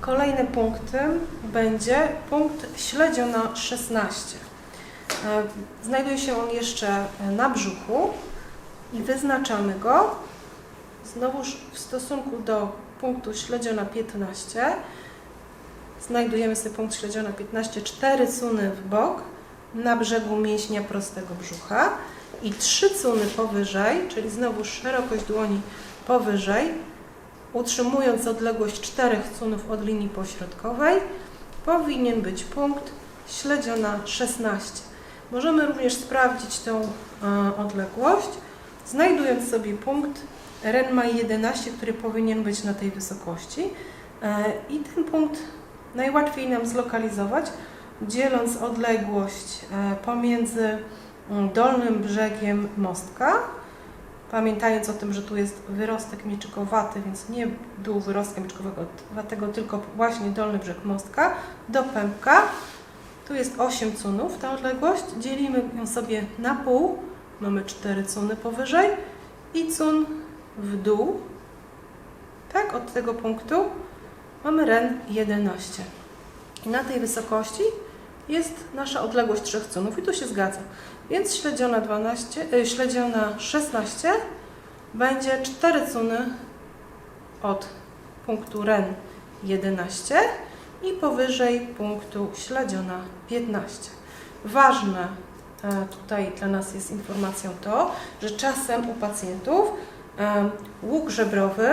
Kolejnym punktem będzie punkt śledziona 16. E, Znajduje się on jeszcze na brzuchu i wyznaczamy go znowuż w stosunku do punktu śledziona 15. Znajdujemy sobie punkt śledziona 15, 4 cuny w bok na brzegu mięśnia prostego brzucha i 3 cuny powyżej, czyli znowu szerokość dłoni powyżej, utrzymując odległość 4 cunów od linii pośrodkowej, powinien być punkt śledziona 16. Możemy również sprawdzić tą e, odległość, znajdując sobie punkt Renma 11, który powinien być na tej wysokości. E, I ten punkt najłatwiej nam zlokalizować, dzieląc odległość e, pomiędzy dolnym brzegiem mostka, pamiętając o tym, że tu jest wyrostek mieczykowaty, więc nie dół wyrostka mieczykowatego, tylko właśnie dolny brzeg mostka, do pępka. Tu jest 8 cunów ta odległość, dzielimy ją sobie na pół, mamy 4 cuny powyżej i cun w dół, tak, od tego punktu mamy ren 11. I na tej wysokości jest nasza odległość 3 cunów i tu się zgadza. Więc śledziona, 12, y, śledziona 16 będzie 4 cuny od punktu ren 11 i powyżej punktu śledziona 15. Ważne e, tutaj dla nas jest informacją to, że czasem u pacjentów e, łuk żebrowy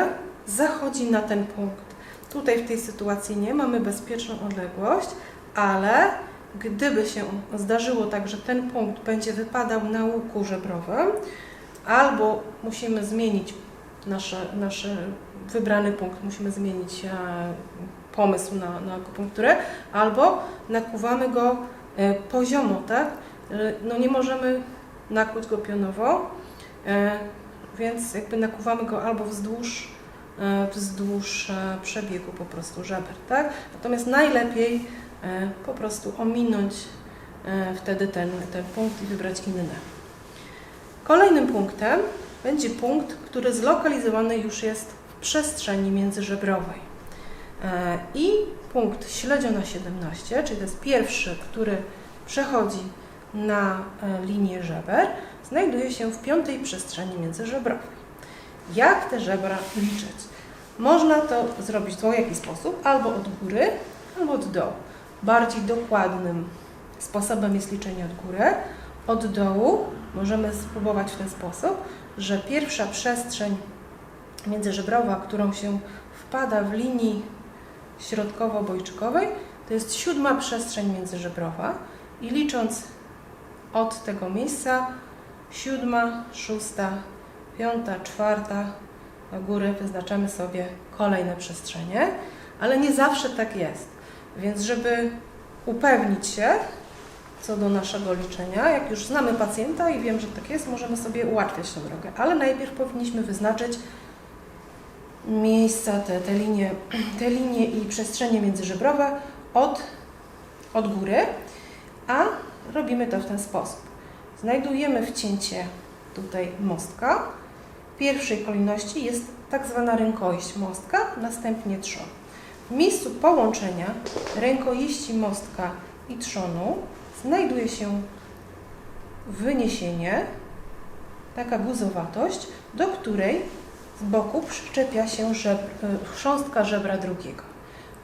zachodzi na ten punkt. Tutaj w tej sytuacji nie mamy bezpieczną odległość, ale gdyby się zdarzyło tak, że ten punkt będzie wypadał na łuku żebrowym, albo musimy zmienić nasze, nasz wybrany punkt, musimy zmienić e, pomysł na, na akupunkturę, albo nakuwamy go e, poziomo, tak? E, no nie możemy nakłuć go pionowo, więc jakby nakuwamy go albo wzdłuż, wzdłuż przebiegu po prostu żeber, tak? Natomiast najlepiej po prostu ominąć wtedy ten, ten punkt i wybrać inny. Kolejnym punktem będzie punkt, który zlokalizowany już jest w przestrzeni międzyżebrowej. E, I punkt śledziona 17, czyli to jest pierwszy, który przechodzi na e, linię żeber, znajduje się w piątej przestrzeni międzyżebrowej. Jak te żebra liczyć? Można to zrobić w dwojaki sposób, albo od góry, albo od dołu. Bardziej dokładnym sposobem jest liczenie od góry. Od dołu możemy spróbować w ten sposób, że pierwsza przestrzeń międzyżebrowa, którą się wpada w linii środkowo-bojczykowej, to jest siódma przestrzeń międzyżebrowa i licząc od tego miejsca siódma, szósta, piąta, czwarta do góry wyznaczamy sobie kolejne przestrzenie, ale nie zawsze tak jest. Więc żeby upewnić się co do naszego liczenia, jak już znamy pacjenta i wiem, że tak jest, możemy sobie ułatwiać tę drogę, ale najpierw powinniśmy wyznaczyć miejsca, te, te, linie, te linie i przestrzenie międzyżebrowe od, od góry, a robimy to w ten sposób. Znajdujemy wcięcie tutaj mostka. W pierwszej kolejności jest tak zwana rękojeść mostka, następnie trzon. W miejscu połączenia rękojeści mostka i trzonu znajduje się wyniesienie, taka guzowatość, do której z boku przyczepia się żebr, e, chrząstka żebra drugiego.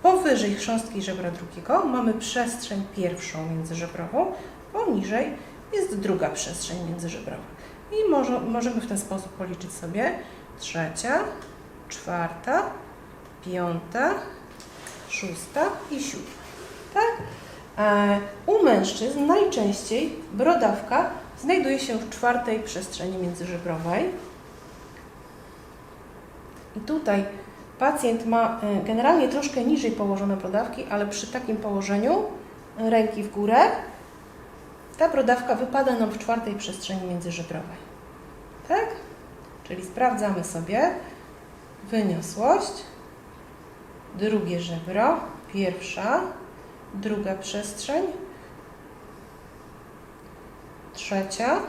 Powyżej chrząstki żebra drugiego mamy przestrzeń pierwszą międzyżebrową, poniżej jest druga przestrzeń międzyżebrowa. I może, możemy w ten sposób policzyć sobie trzecia, czwarta, piąta, szósta i siódma. Tak? E, u mężczyzn najczęściej brodawka znajduje się w czwartej przestrzeni międzyżebrowej. I tutaj pacjent ma e, generalnie troszkę niżej położone brodawki, ale przy takim położeniu ręki w górę ta brodawka wypada nam w czwartej przestrzeni międzyżebrowej. Tak? Czyli sprawdzamy sobie wyniosłość, drugie żebro, pierwsza, druga przestrzeń, trzecia,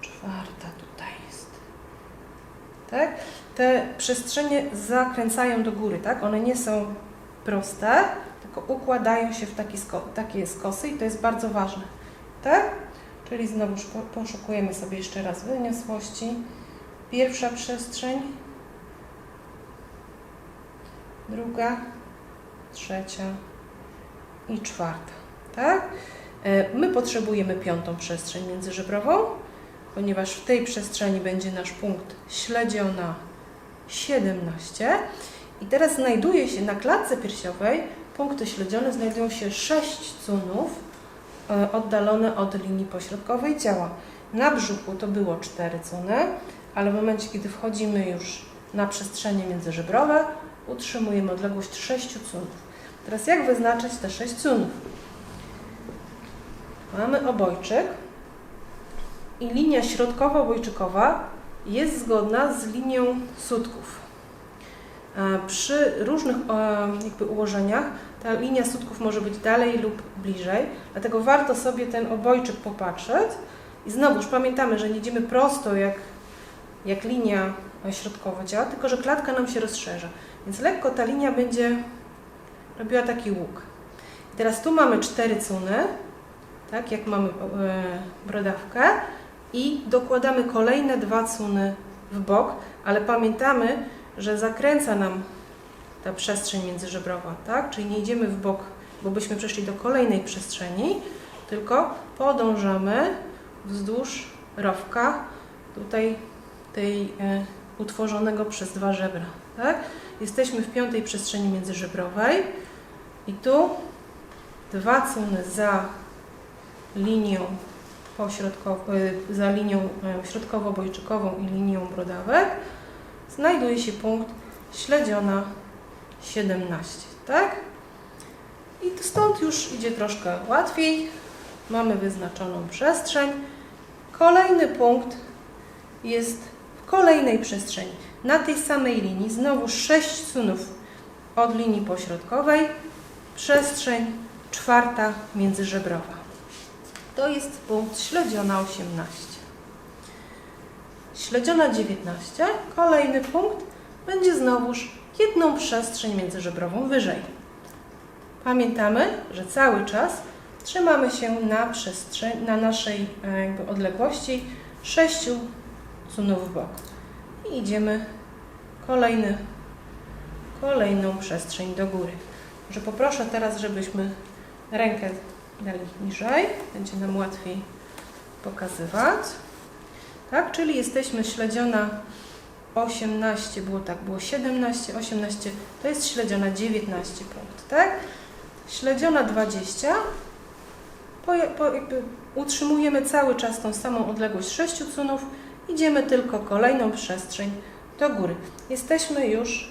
czwarta tutaj jest. tak? Te przestrzenie zakręcają do góry, tak? One nie są proste, tylko układają się w taki sko- takie skosy i to jest bardzo ważne, tak? Czyli znowu po- poszukujemy sobie jeszcze raz wyniosłości. Pierwsza przestrzeń, druga, trzecia i czwarta, tak? E, My potrzebujemy piątą przestrzeń międzyżebrową, ponieważ w tej przestrzeni będzie nasz punkt śledziona 17. I teraz znajduje się na klatce piersiowej, punkty śledzione znajdują się 6 cunów e, oddalone od linii pośrodkowej ciała. Na brzuchu to było 4 cuny, ale w momencie, kiedy wchodzimy już na przestrzenie międzyżebrowe, utrzymujemy odległość 6 cunów. Teraz jak wyznaczyć te 6 cunów? Mamy obojczyk i linia środkowo-obojczykowa jest zgodna z linią sutków. E, Przy różnych e, jakby ułożeniach ta linia sutków może być dalej lub bliżej, dlatego warto sobie ten obojczyk popatrzeć i znowuż pamiętamy, że nie idziemy prosto jak, jak linia środkowa działa, tylko że klatka nam się rozszerza. Więc lekko ta linia będzie robiła taki łuk. I teraz tu mamy cztery cuny, tak jak mamy e, brodawkę i dokładamy kolejne dwa cuny w bok, ale pamiętamy, że zakręca nam ta przestrzeń międzyżebrowa, tak? Czyli nie idziemy w bok, bo byśmy przeszli do kolejnej przestrzeni, tylko podążamy wzdłuż rowka tutaj tej e, utworzonego przez dwa żebra, tak? Jesteśmy w piątej przestrzeni międzyżebrowej i tu dwa cuny za linią y, za linią y, środkowo-bojczykową i linią brodawek znajduje się punkt śledziona 17, tak? I stąd już idzie troszkę łatwiej. Mamy wyznaczoną przestrzeń. Kolejny punkt jest kolejnej przestrzeni. Na tej samej linii, znowu 6 cunów od linii pośrodkowej, przestrzeń czwarta międzyżebrowa. To jest punkt śledziona 18. Śledziona 19, kolejny punkt, będzie znowuż jedną przestrzeń międzyżebrową wyżej. Pamiętamy, że cały czas trzymamy się na, na naszej e, jakby odległości 6 cunów w bok. I idziemy kolejny, kolejną przestrzeń do góry. Że poproszę teraz, żebyśmy rękę dali niżej, będzie nam łatwiej pokazywać. Tak, czyli jesteśmy śledziona 18, było tak, było 17, 18, to jest śledziona 19 punkt, tak? Śledziona 20, po, po, utrzymujemy cały czas tą samą odległość 6 cunów, idziemy tylko kolejną przestrzeń do góry. Jesteśmy już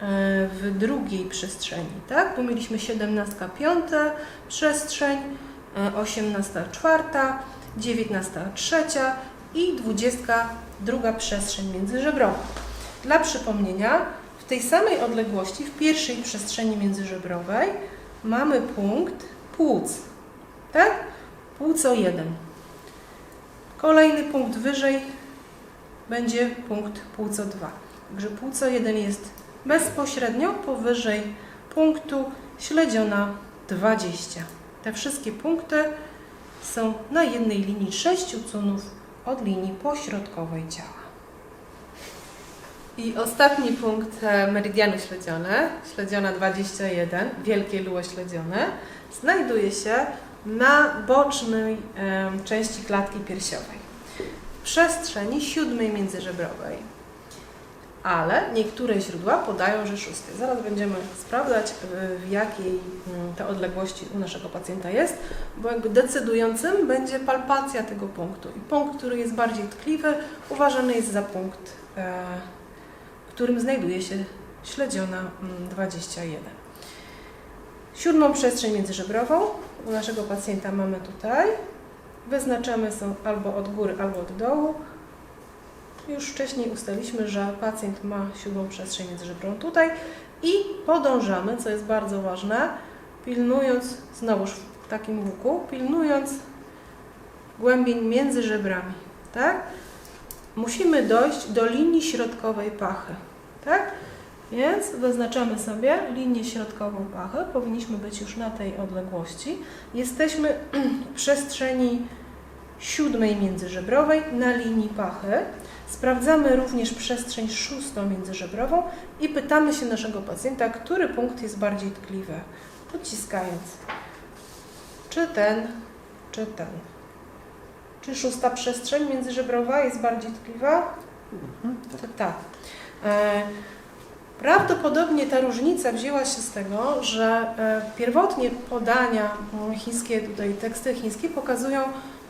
e, w drugiej przestrzeni, tak? Bo mieliśmy 17 piąta przestrzeń, e, 18 czwarta, 19 trzecia i 22 przestrzeń międzyżebrowa. Dla przypomnienia, w tej samej odległości, w pierwszej przestrzeni międzyżebrowej mamy punkt płuc, tak? Płuco 1. Kolejny punkt wyżej będzie punkt płuco 2. Także płuco 1 jest bezpośrednio powyżej punktu śledziona 20. Te wszystkie punkty są na jednej linii 6 cunów od linii pośrodkowej ciała. I ostatni punkt e, meridianu śledzione, śledziona 21, wielkie luło śledzione, znajduje się na bocznej e, części klatki piersiowej, w przestrzeni siódmej międzyżebrowej. Ale niektóre źródła podają, że szósty. Zaraz będziemy sprawdzać, e, w jakiej mm, ta odległości u naszego pacjenta jest, bo jakby decydującym będzie palpacja tego punktu. I punkt, który jest bardziej tkliwy, uważany jest za punkt, e, w którym znajduje się śledziona mm, 21. Siódmą przestrzeń międzyżebrową u naszego pacjenta mamy tutaj. Wyznaczamy są albo od góry, albo od dołu. Już wcześniej ustaliliśmy, że pacjent ma siódmą przestrzeń międzyżebrową tutaj i podążamy, co jest bardzo ważne, pilnując, znowuż w takim łuku, pilnując głębień między żebrami, tak? musimy dojść do linii środkowej pachy. Tak? Więc wyznaczamy sobie linię środkową pachy. Powinniśmy być już na tej odległości. Jesteśmy w przestrzeni siódmej międzyżebrowej na linii pachy. Sprawdzamy również przestrzeń szóstą międzyżebrową i pytamy się naszego pacjenta, który punkt jest bardziej tkliwy, dociskając. Czy ten, czy ten. Czy szósta przestrzeń międzyżebrowa jest bardziej tkliwa? To tak. E, Prawdopodobnie ta różnica wzięła się z tego, że e, pierwotnie podania mm, chińskie, tutaj teksty chińskie pokazują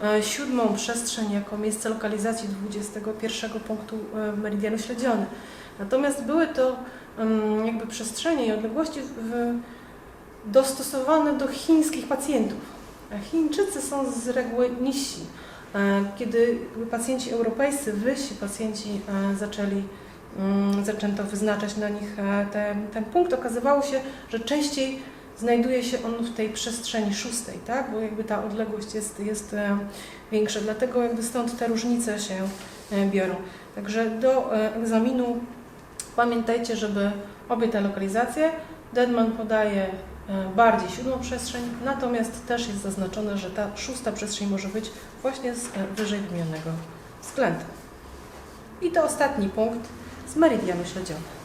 e, siódmą przestrzeń jako miejsce lokalizacji 21 punktu e, meridianu śledziony. Natomiast były to mm, jakby przestrzenie i odległości dostosowane do chińskich pacjentów. Chińczycy są z reguły niżsi. Kiedy pacjenci europejscy, wyżsi pacjenci zaczęli zaczęto wyznaczać na nich e, ten, ten punkt, okazywało się, że częściej znajduje się on w tej przestrzeni szóstej, tak? bo jakby ta odległość jest, jest e, większa, dlatego jakby stąd te różnice się e, biorą. Także do egzaminu pamiętajcie, żeby obie te lokalizacje, Deadman podaje bardziej siódmą przestrzeń, natomiast też jest zaznaczone, że ta szósta przestrzeń może być właśnie z wyżej wymienionego względu. I to ostatni punkt z meridianu śledziony.